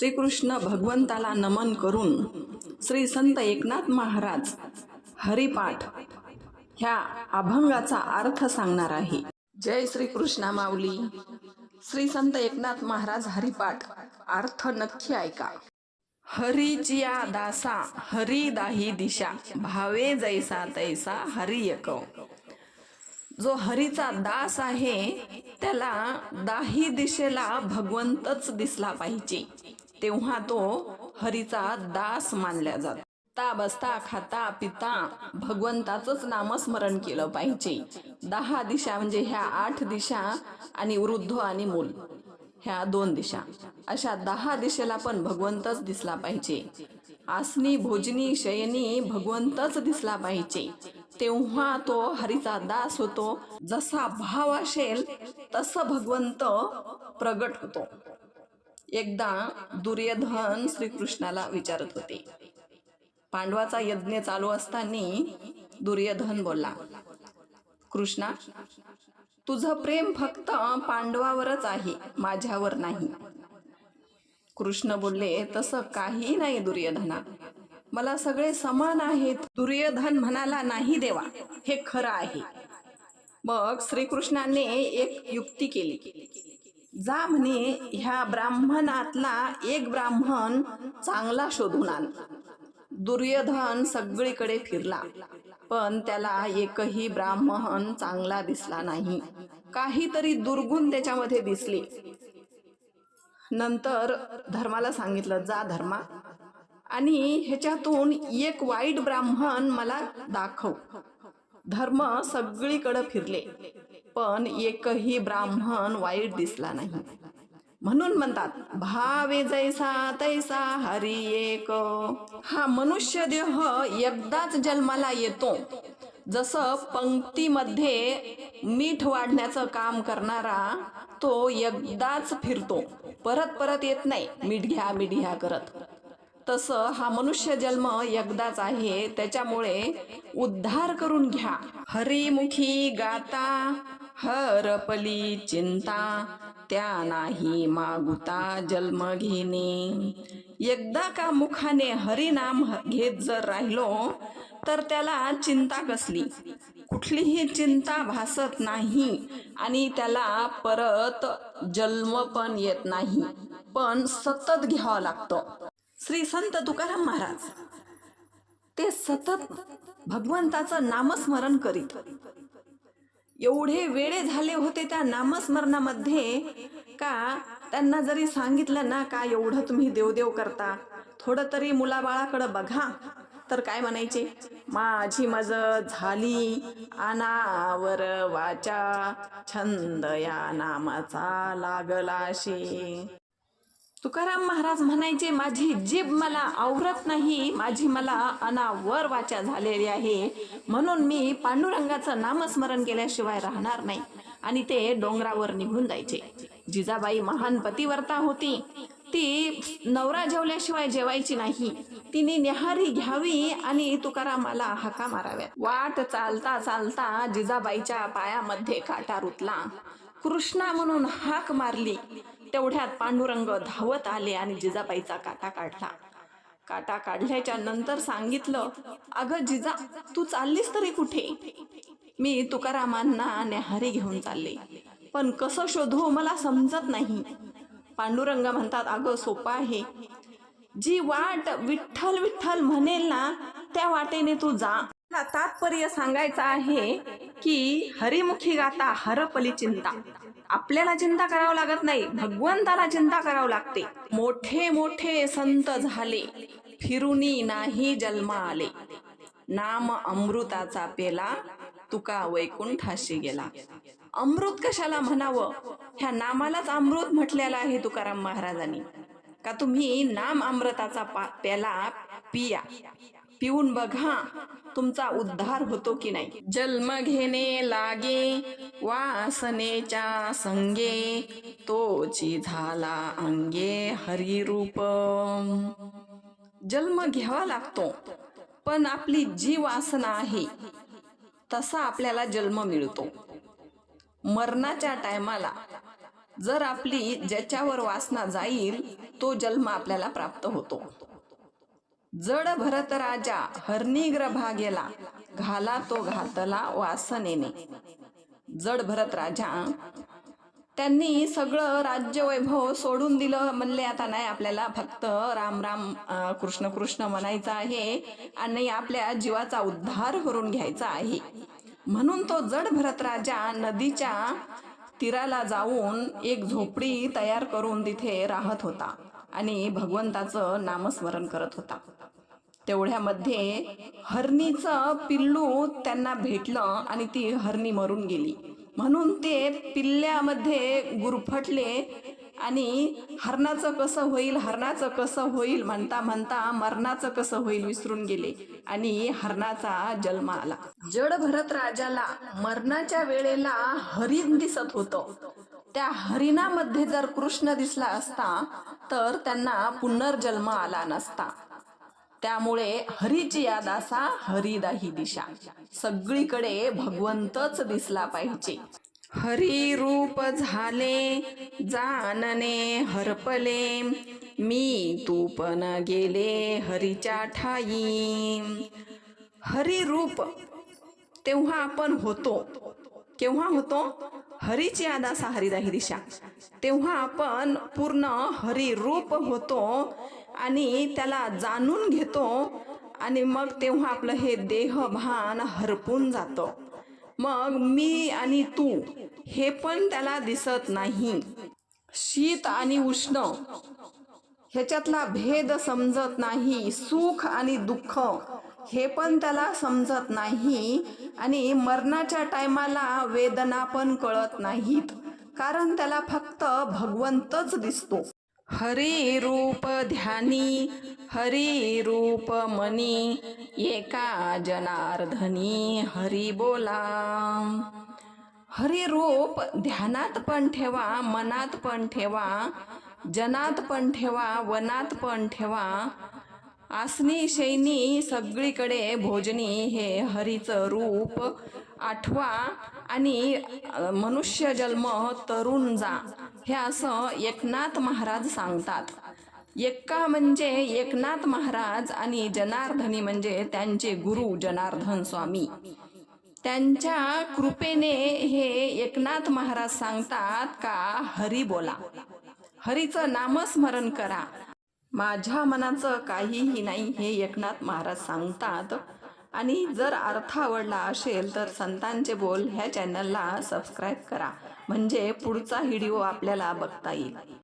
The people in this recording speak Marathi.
श्रीकृष्ण भगवंताला नमन करून श्री संत एकनाथ महाराज हरिपाठ ह्या अभंगाचा अर्थ सांगणार आहे. जय श्री कृष्णा माऊली. श्री संत एकनाथ महाराज हरिपाठ अर्थ नक्की ऐका. हरीचिया दासा हरी दाही दिशा भावे जैसा तैसा हरी एक जो हरीचा दास आहे त्याला दाही दिशेला भगवंतच दिसला पाहिजे. तेव्हा तो हरीचा दास मानला जातो. ता बसता खाता पिता भगवंताचंच नामस्मरण केलं पाहिजे. दहा दिशा म्हणजे ह्या आठ दिशा आणि वृद्ध आणि मूल. ह्या दोन दिशा. अशा दहा दिशेला पण भगवंतच दिसला पाहिजे. आसनी भोजनी शयनी भगवंतच दिसला पाहिजे. तेव्हा तो हरीचा दास होतो. जसा भाव असेल तसं भगवंत प्रगट होतो. एकदा दुर्योधन श्रीकृष्णाला विचारत होते. पांडवाचा यज्ञ चालू असताना दुर्योधन बोलला कृष्णा तुझं प्रेम फक्त पांडवावरच आहे माझ्यावर नाही. कृष्ण बोलले तसं काही नाही दुर्योधना. मला सगळे समान आहेत. दुर्योधन म्हणाला नाही देवा हे खरं आहे. मग श्रीकृष्णाने एक युक्ती केली. जा म्हणे ह्या ब्राह्मणातला एक ब्राह्मण चांगला शोधून आण दुर्योधन सगळीकडे फिरला पण त्याला एकही ब्राह्मण चांगला दिसला नाही. काहीतरी दुर्गुण त्याच्यामध्ये दिसले. नंतर धर्माला सांगितलं जा धर्मा आणि ह्याच्यातून एक वाईट ब्राह्मण मला दाखव. धर्म सगळीकडे फिरले. पण एकही ब्राह्मण वाईट दिसला नाही. म्हणून म्हणतात भावे जैसा तैसा हरी एक. हा मनुष्य देह एकदाच जन्माला येतो. जसं पंक्तीमध्ये मीठ वाढण्याचं काम करणारा तो एकदाच फिरतो. परत परत येत नाही मीठ घ्या मीठ घ्या करत. तसं हा मनुष्य जन्म एकदाच आहे त्याच्यामुळे उद्धार करून घ्या. हरिमुखी गाता हरपली चिंता त्या नाही मागुता जन्म घेणे. एकदा का मुखाने हरिनाम घेत जर राहिलो तर त्याला चिंता कसली? कुठलीही चिंता भासत नाही आणि त्याला परत जन्म पण येत नाही पण सतत घ्यावं लागतं. श्री संत तुकाराम महाराज ते सतत भगवंताचं नामस्मरण करीत. एवढे वेळे झाले होते त्या नामस्मरणामध्ये. का? त्यांना जरी सांगितलं ना का एवढं तुम्ही देवदेव करता? थोडं तरी मुलाबाळाकडं बघा. तर काय म्हणायचे? माझी मज झाली अनावर वाचा छंद या नामाचा लागलाशी. तुकाराम महाराज म्हणायचे माझी जीभ मला आवरत नाही माझी मला अनावर वाचा झालेली आहे. म्हणून मी पांडुरंगाचं नामस्मरण केल्याशिवाय राहणार नाही. आणि ते डोंगरावर निघून जायचे. जिजाबाई महान पतिवर्ता होती. ती नवरा जेवल्याशिवाय जेवायची नाही. तिने निहारी घ्यावी आणि तुकारामाला हाका माराव्यात. वाट चालता चालता जिजाबाईच्या पायामध्ये काटा रुतला. कृष्णा म्हणून हाक मारली. तेवढ्यात पांडुरंग धावत आले आणि जिजाबाईचा काटा काढला. काटा काढल्याच्या नंतर सांगितलं अगं जिजा तू चाललीस तरी कुठे? मी तुकारामांना न्याहारी घेऊन चालले. पण कसं शोधू मला समजत नाही. पांडुरंग म्हणतात अगं सोपं आहे. जी वाट विठ्ठल विठ्ठल म्हणेल ना त्या वाटेने तू जा. मला तात्पर्य सांगायचं आहे की हरिमुखी गाता हरपली चिंता. आपल्याला चिंता करावं लागत नाही भगवंताला चिंता करावं लागते. मोठे मोठे संत झाले फिरुनी नाही जन्म आले नाम अमृताचा पेला तुका वैकुंठाशी गेला. अमृत कशाला म्हणावं? ह्या नामालाच अमृत म्हटलेलं आहे तुकाराम महाराजांनी. का तुम्ही नाम अमृताचा पा प्याला पिया? पिऊन बघा तुमचा उद्धार होतो की नाही? जन्म घेणे लागे वासनेच्या संगे तोची झाला अंगे हरिरूप. जन्म घ्यावा लागतो पण आपली जी वासना आहे तसा आपल्याला जन्म मिळतो. मरणाच्या टायमाला जर आपली ज्याच्यावर वासना जाईल तो जन्म आपल्याला प्राप्त होतो. जड भरत राजा हरणीग्रभा गेला घाला तो घातला वासनेने. जड भरत राजा त्यांनी सगळं राज्य वैभव सोडून दिलं. म्हणले आता नाही आपल्याला फक्त राम राम कृष्ण कृष्ण म्हणायचं आहे आणि आपल्या जीवाचा उद्धार करून घ्यायचा आहे. म्हणून तो जड भरत राजा नदीच्या तीराला जाऊन एक झोपडी तयार करून तिथे राहत होता. आणि भगवंताचं नामस्मरण करत होता. तेवढ्यामध्ये हरणीचं पिल्लू त्यांना भेटलं आणि ती हरणी मरून गेली. म्हणून ते पिल्ल्यामध्ये गुरफटले आणि हरणाचं कसं होईल हरणाचं कसं होईल म्हणता म्हणता मरणाचं कसं होईल विसरून गेले आणि हरणाचा जन्म आला. जड भरत राजाला मरणाच्या वेळेला हरिण दिसत होतं. त्या हरिणामध्ये जर कृष्ण दिसला असता तर त्यांना पुनर्जन्म आला नसता. त्यामुळे हरीची याद असा हरिदाही दिशा. सगळीकडे भगवंतच दिसला पाहिजे. हरी रूप झाले जानने हरपले. मी तू पण गेले हरीच्या ठाई. हरी रूप तेव्हा आपण होतो. केव्हा होतो? हरीची आदासा असा हरिदाही दिशा. तेव्हा आपण पूर्ण हरी रूप होतो आणि त्याला जाणून घेतो आणि मग तेव्हा आपलं हे देहभान हरपून जातं. मग मी आणि तू हे पण त्याला दिसत नाही. शीत आणि उष्ण ह्याच्यातला भेद समजत नाही. सुख आणि दुःख हे पण त्याला समजत नाही आणि मरणाच्या टायमाला वेदना पण कळत नाहीत कारण त्याला फक्त भगवंतच दिसतो. हरी रूप ध्यानी हरी रूप मनी एका जनार्दनी हरी बोला. हरी रूप ध्यानात पण ठेवा मनात पण ठेवा जनात पण ठेवा वनात पण ठेवा आसनी शैनी सगळीकडे भोजनी हे हरीचं रूप. आठवा आणि मनुष्य जन्म तरुण जा. हे असं एकनाथ महाराज सांगतात. एक्का म्हणजे एकनाथ महाराज आणि जनार्दनी म्हणजे त्यांचे गुरु जनार्दन स्वामी. त्यांच्या कृपेने हे एकनाथ महाराज सांगतात का हरी बोला. हरीचं नामस्मरण करा. माझ्या मनाचं काहीही नाही हे एकनाथ महाराज सांगतात. आणि जर अर्थ आवडला असेल तर संतांचे बोल ह्या चॅनलला सबस्क्राईब करा. म्हणजे पुढचा व्हिडिओ आपल्याला बघता येईल.